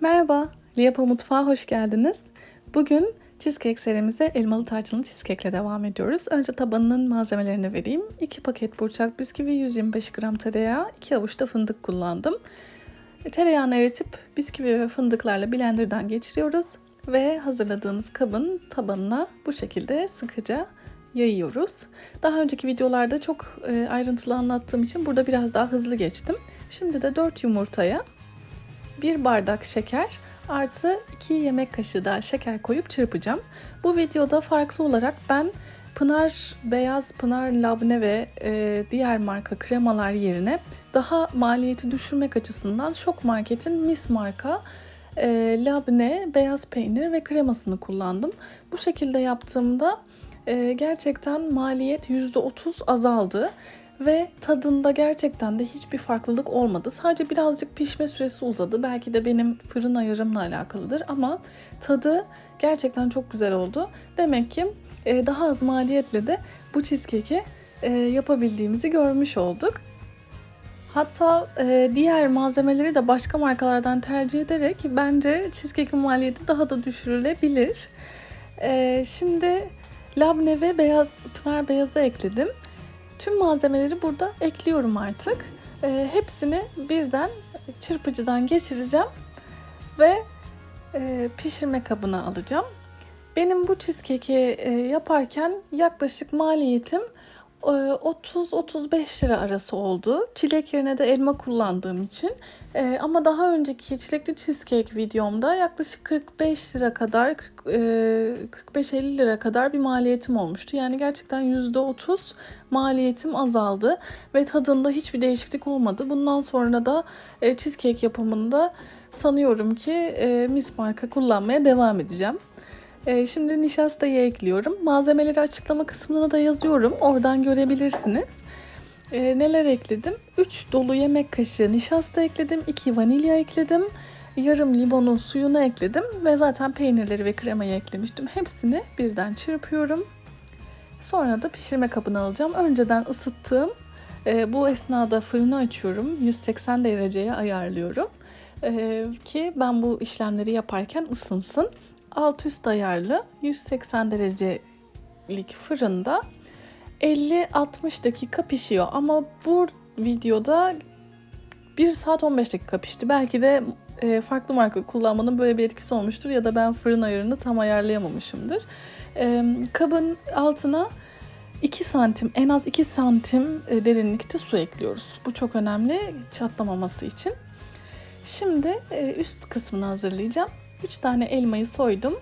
Merhaba, Liyapa Mutfağı hoş geldiniz. Bugün cheesecake serimizde elmalı tarçınlı cheesecake ile devam ediyoruz. Önce tabanının malzemelerini vereyim. 2 paket burçak bisküvi, 125 gram tereyağı, 2 avuç da fındık kullandım. E, Tereyağını eritip bisküvi ve fındıklarla blenderdan geçiriyoruz ve hazırladığımız kabın tabanına bu şekilde sıkıca yayıyoruz. Daha önceki videolarda çok e, ayrıntılı anlattığım için burada biraz daha hızlı geçtim. Şimdi de 4 yumurtaya 1 bardak şeker artı 2 yemek kaşığı daha şeker koyup çırpacağım. Bu videoda farklı olarak ben Pınar Beyaz, Pınar Labne ve e, diğer marka kremalar yerine daha maliyeti düşürmek açısından Şok Market'in Mis marka e, labne, beyaz peynir ve kremasını kullandım. Bu şekilde yaptığımda e, gerçekten maliyet %30 azaldı ve tadında gerçekten de hiçbir farklılık olmadı. Sadece birazcık pişme süresi uzadı. Belki de benim fırın ayarımla alakalıdır ama tadı gerçekten çok güzel oldu. Demek ki e, daha az maliyetle de bu cheesecake'i e, yapabildiğimizi görmüş olduk. Hatta e, diğer malzemeleri de başka markalardan tercih ederek bence cheesecake'in maliyeti daha da düşürülebilir. Şimdi labne ve beyaz pınar beyazı ekledim. Tüm malzemeleri burada ekliyorum artık. E, hepsini birden çırpıcıdan geçireceğim ve e, pişirme kabına alacağım. Benim bu cheesecake'i e, yaparken yaklaşık maliyetim 30-35 lira arası oldu. Çilek yerine de elma kullandığım için. Ee, ama daha önceki çilekli cheesecake videomda yaklaşık 45 lira kadar, 45-50 lira kadar bir maliyetim olmuştu. Yani gerçekten %30 maliyetim azaldı ve tadında hiçbir değişiklik olmadı. Bundan sonra da e, cheesecake yapımında sanıyorum ki e, Miss marka kullanmaya devam edeceğim. Ee, şimdi nişastayı ekliyorum. Malzemeleri açıklama kısmına da yazıyorum. Oradan görebilirsiniz. Ee, neler ekledim? 3 dolu yemek kaşığı nişasta ekledim. 2 vanilya ekledim. Yarım limonun suyunu ekledim. Ve zaten peynirleri ve kremayı eklemiştim. Hepsini birden çırpıyorum. Sonra da pişirme kabına alacağım. Önceden ısıttığım e, bu esnada fırını açıyorum. 180 dereceye ayarlıyorum. E, ki ben bu işlemleri yaparken ısınsın alt üst ayarlı 180 derecelik fırında 50-60 dakika pişiyor. Ama bu videoda 1 saat 15 dakika pişti. Belki de e, farklı marka kullanmanın böyle bir etkisi olmuştur ya da ben fırın ayarını tam ayarlayamamışımdır. E, kabın altına 2 santim en az 2 santim e, derinlikte su ekliyoruz. Bu çok önemli çatlamaması için. Şimdi üst kısmını hazırlayacağım. 3 tane elmayı soydum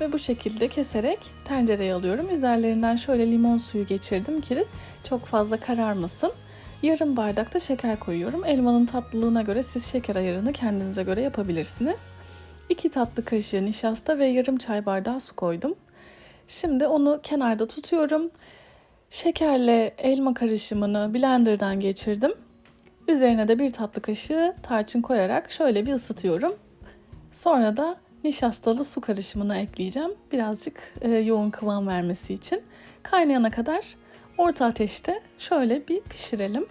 ve bu şekilde keserek tencereye alıyorum. Üzerlerinden şöyle limon suyu geçirdim ki çok fazla kararmasın. Yarım bardak da şeker koyuyorum. Elmanın tatlılığına göre siz şeker ayarını kendinize göre yapabilirsiniz. 2 tatlı kaşığı nişasta ve yarım çay bardağı su koydum. Şimdi onu kenarda tutuyorum. Şekerle elma karışımını blenderdan geçirdim. Üzerine de bir tatlı kaşığı tarçın koyarak şöyle bir ısıtıyorum. Sonra da nişastalı su karışımını ekleyeceğim. Birazcık e, yoğun kıvam vermesi için. Kaynayana kadar orta ateşte şöyle bir pişirelim.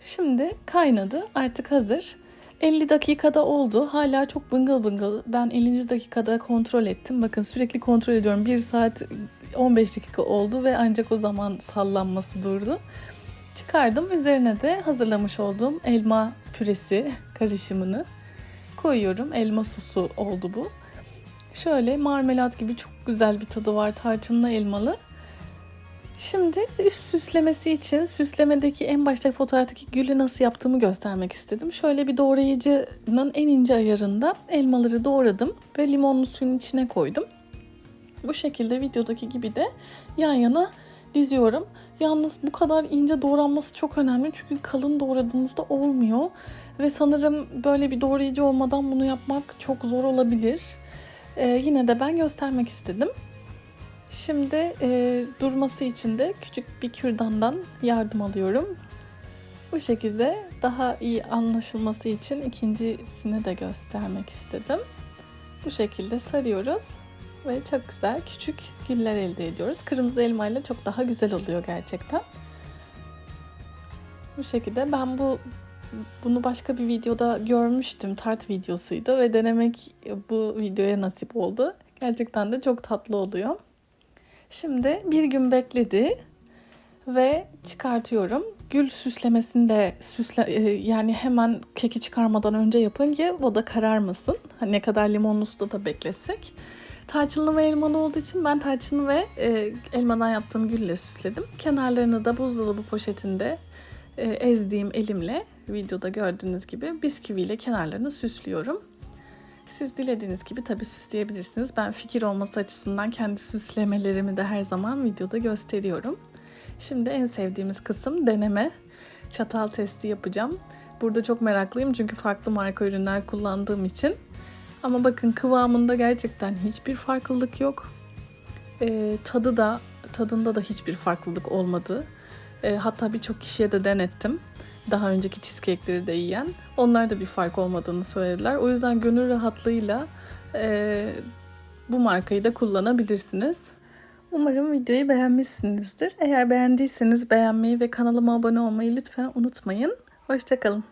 Şimdi kaynadı. Artık hazır. 50 dakikada oldu. Hala çok bıngıl bıngıl. Ben 50. dakikada kontrol ettim. Bakın sürekli kontrol ediyorum. 1 saat 15 dakika oldu ve ancak o zaman sallanması durdu. Çıkardım. Üzerine de hazırlamış olduğum elma püresi karışımını koyuyorum. Elma sosu oldu bu. Şöyle marmelat gibi çok güzel bir tadı var tarçınlı elmalı. Şimdi üst süslemesi için süslemedeki en başta fotoğraftaki gülü nasıl yaptığımı göstermek istedim. Şöyle bir doğrayıcının en ince ayarında elmaları doğradım ve limonlu suyun içine koydum. Bu şekilde videodaki gibi de yan yana diziyorum. Yalnız bu kadar ince doğranması çok önemli çünkü kalın doğradığınızda olmuyor. Ve sanırım böyle bir doğrayıcı olmadan bunu yapmak çok zor olabilir. Ee, yine de ben göstermek istedim. Şimdi e, durması için de küçük bir kürdandan yardım alıyorum. Bu şekilde daha iyi anlaşılması için ikincisini de göstermek istedim. Bu şekilde sarıyoruz ve çok güzel küçük güller elde ediyoruz. Kırmızı elmayla çok daha güzel oluyor gerçekten. Bu şekilde ben bu bunu başka bir videoda görmüştüm. Tart videosuydu ve denemek bu videoya nasip oldu. Gerçekten de çok tatlı oluyor. Şimdi bir gün bekledi ve çıkartıyorum. Gül süslemesini de süsle e, yani hemen keki çıkarmadan önce yapın ki o da kararmasın. Hani ne kadar limonlu suda da beklesek. Tarçınlı ve elmalı olduğu için ben tarçınlı ve e, elmadan yaptığım gülle süsledim. Kenarlarını da buzdolabı poşetinde ezdiğim elimle videoda gördüğünüz gibi bisküviyle kenarlarını süslüyorum. Siz dilediğiniz gibi tabii süsleyebilirsiniz. Ben fikir olması açısından kendi süslemelerimi de her zaman videoda gösteriyorum. Şimdi en sevdiğimiz kısım deneme. Çatal testi yapacağım. Burada çok meraklıyım çünkü farklı marka ürünler kullandığım için. Ama bakın kıvamında gerçekten hiçbir farklılık yok. Ee, tadı da tadında da hiçbir farklılık olmadı. Ee, hatta birçok kişiye de denettim. Daha önceki cheesecake'leri de yiyen. Onlar da bir fark olmadığını söylediler. O yüzden gönül rahatlığıyla e, bu markayı da kullanabilirsiniz. Umarım videoyu beğenmişsinizdir. Eğer beğendiyseniz beğenmeyi ve kanalıma abone olmayı lütfen unutmayın. Hoşçakalın.